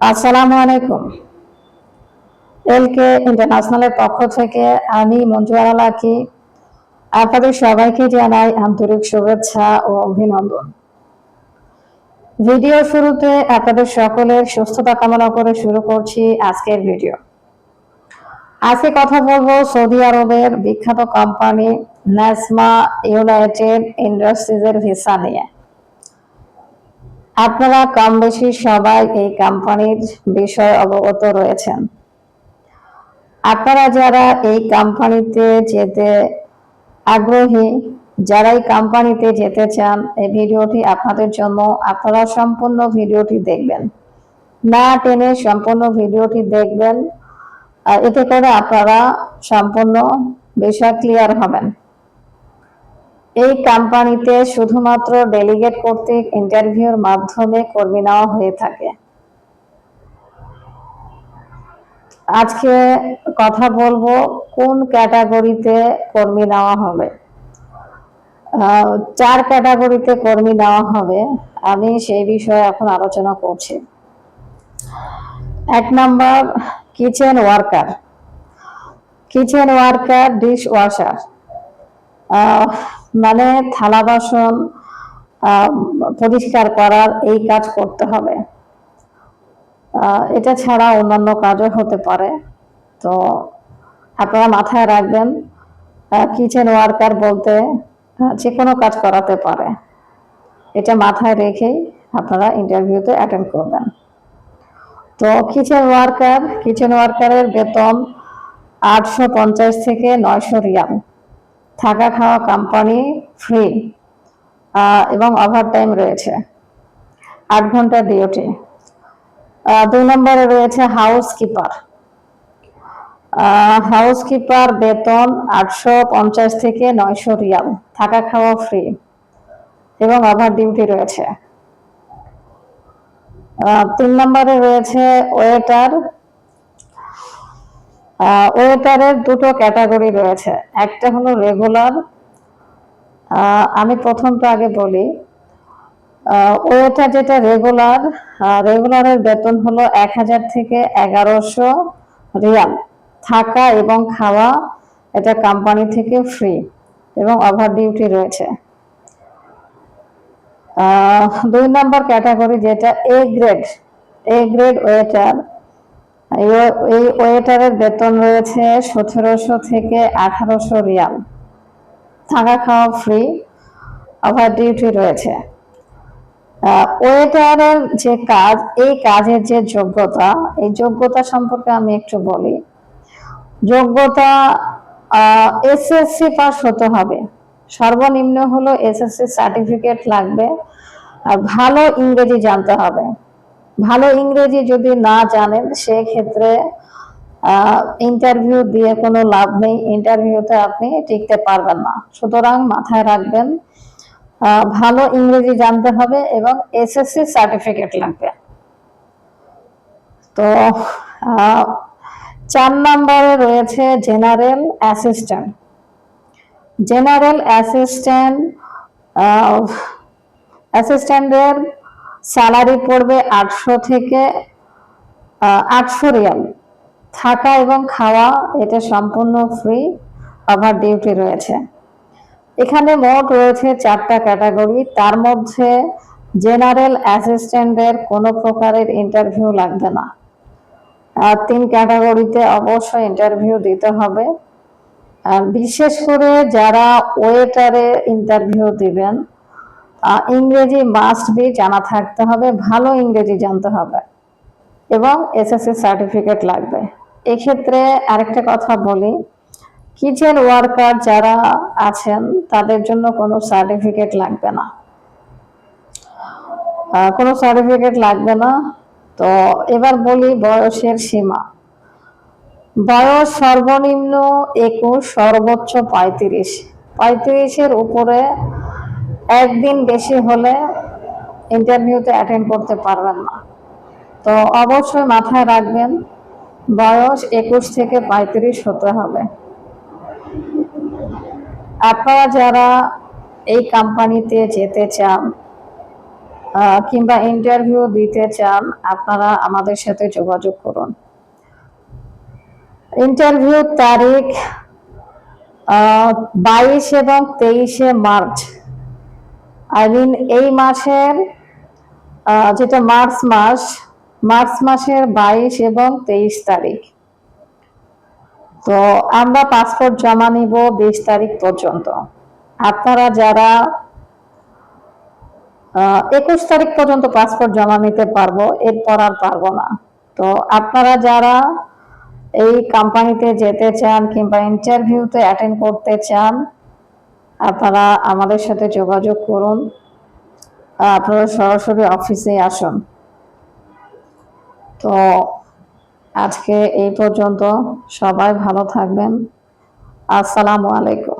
আসসালামু আলাইকুম। এলকে ইন্টারন্যাশনালের পক্ষ থেকে আমি আপনাদের সবাইকে জানাই আন্তরিক শুভেচ্ছা ও অভিনন্দন। ভিডিও শুরুতে আপনাদের সকলের সুস্থতা কামনা করে শুরু করছি আজকের ভিডিও। আজকে কথা বলব সৌদি আরবের বিখ্যাত কোম্পানি ন্যাসমা ইউনাইটেড ইন্ডাস্ট্রিজের ভিসা নিয়ে। আপনারা কম বেশি সবাই এই কোম্পানির বিষয়ে অবগত রয়েছেন। আপনারা যারা এই কোম্পানিতে যেতে আগ্রহী, যারা এই কোম্পানিতে যেতে চান, এই ভিডিওটি আপনাদের জন্য আপনারা সম্পূর্ণ ভিডিওটি দেখবেন। না টেনে সম্পূর্ণ ভিডিওটি দেখবেন এতে করে আপনারা সম্পূর্ণ বিষয় ক্লিয়ার হবেন। এই কোম্পানিতে শুধুমাত্র ডেলিগেট কর্তৃক ইন্টারভিউর মাধ্যমে কর্মী নেওয়া হয়ে থাকে। আজকে কথা বলব কোন ক্যাটাগরিতে কর্মী নেওয়া হবে। চার ক্যাটাগরিতে কর্মী নেওয়া হবে, আমি সেই বিষয়ে এখন আলোচনা করছি। এক number, kitchen worker. Kitchen worker dish washer মানে থালা বাসন পরিষ্কার করার এই কাজ করতে হবে। এটা ছাড়া অন্যান্য কাজও হতে পারে। তো আপনারা মাথায় রাখবেন কিচেন ওয়ার্কার বলতে যে কোনো কাজ করাতে পারে। এটা মাথায় রেখেই আপনারা ইন্টারভিউতে অ্যাটেন্ড করবেন। তো কিচেন ওয়ার্কার কিচেন ওয়ার্কারের বেতন আটশো পঞ্চাশ থেকে নয়শো রিয়াল। থাকা খাওয়া কোম্পানি ফ্রি এবং ওভার টাইম রয়েছে। আট ঘণ্টা ডিউটি দুই নম্বরে রয়েছে হাউস কিপার হাউস কিপার বেতন আটশো পঞ্চাশ থেকে নয়শো রিয়াল। থাকা খাওয়া ফ্রি এবং ওভার ডিউটি রয়েছে। তিন নম্বরে রয়েছে ওয়েটার ওয়েটারের দুটো ক্যাটাগরি রয়েছে। একটা হলো রেগুলার আমি প্রথমটা আগে বলি ওয়েটার যেটা রেগুলার রেগুলারের বেতন হলো এক হাজার থেকে এগারোশো রিয়াল। থাকা এবং খাওয়া এটা কোম্পানি থেকে ফ্রি এবং ওভার ডিউটি রয়েছে। দুই নম্বর ক্যাটাগরি যেটা A grade A grade waiter এই ওয়েটারের বেতন রয়েছে সতেরোশো থেকে আঠারোশো রিয়াল। থাকা খাওয়া ফ্রি ওভার ডিউটি রয়েছে। ওয়েটারের যে কাজ, এই কাজের যে যোগ্যতা, এই যোগ্যতা সম্পর্কে আমি একটু বলি। যোগ্যতা এসএসসি পাস হতে হবে। সর্বনিম্ন হলো এসএসসি সার্টিফিকেট লাগবে। আর ভালো ইংরেজি জানতে হবে। ভালো ইংরেজি যদি না জানেন, সেক্ষেত্রে ইন্টারভিউ দিয়ে কোনো লাভ নেই। ইন্টারভিউতে আপনি টিকতে পারবেন না। সুতরাং মাথায় রাখবেন ভালো ইংরেজি জানতে হবে এবং এসএসসি সার্টিফিকেট লাগবে। তো চার নম্বরে রয়েছে জেনারেল অ্যাসিস্ট্যান্ট জেনারেল অ্যাসিস্ট্যান্ট অ্যাসিস্ট্যান্টের স্যালারি পড়বে আটশো থেকে আটশো রিয়াল। থাকা এবং খাওয়া, এটা সম্পূর্ণ ফ্রি ওভার ডিউটি রয়েছে। এখানে মোট রয়েছে চারটা ক্যাটাগরি তার মধ্যে জেনারেল অ্যাসিস্ট্যান্টের কোনো প্রকারের ইন্টারভিউ লাগবে না। আর তিন ক্যাটাগরিতে অবশ্যই ইন্টারভিউ দিতে হবে। আর বিশেষ করে যারা ওয়েটারে ইন্টারভিউ দিবেন ইংরেজি মাস্ট বি জানা থাকতে হবে, ভালো ইংরেজি জানতে হবে। এবং এসএসসি সার্টিফিকেট লাগবে। এক্ষেত্রে আরেকটা কথা বলি কিচেন ওয়ার্কার যারা আছেন, তাদের জন্য কোনো সার্টিফিকেট লাগবে না। কোনো সার্টিফিকেট লাগবে না। তো এবার বলি বয়সের সীমা। বয়স সর্বনিম্ন একুশ, সর্বোচ্চ পঁয়ত্রিশ। পঁয়ত্রিশের উপরে একদিন বেশি হলে ইন্টারভিউতে অ্যাটেন্ড করতে পারবেন না। তো অবশ্যই মাথায় রাখবেন, বয়স একুশ থেকে পঁয়ত্রিশ হতে হবে। আপনারা যারা এই কোম্পানিতে যেতে চান কিংবা ইন্টারভিউ দিতে চান, আপনারা আমাদের সাথে যোগাযোগ করুন। ইন্টারভিউ তারিখ বাইশ এবং তেইশে মার্চ। আই মিন এই মাসের যেটা মার্চ মাস, মার্চ মাসের বাইশ এবং তেইশ তারিখ। তো আমরা পাসপোর্ট জমা নিব বিশ তারিখ পর্যন্ত। আপনারা যারা একুশ তারিখ পর্যন্ত পাসপোর্ট জমা নিতে পারব, এরপর আর পারব না। তো আপনারা যারা এই কোম্পানিতে যেতে চান কিংবা ইন্টারভিউতে অ্যাটেন্ড করতে চান আপনারা আমাদের সাথে যোগাযোগ করুন। আপনারা সরাসরি অফিসে আসুন। তো আজকে এই পর্যন্ত সবাই ভালো থাকবেন। আসসালামু আলাইকুম।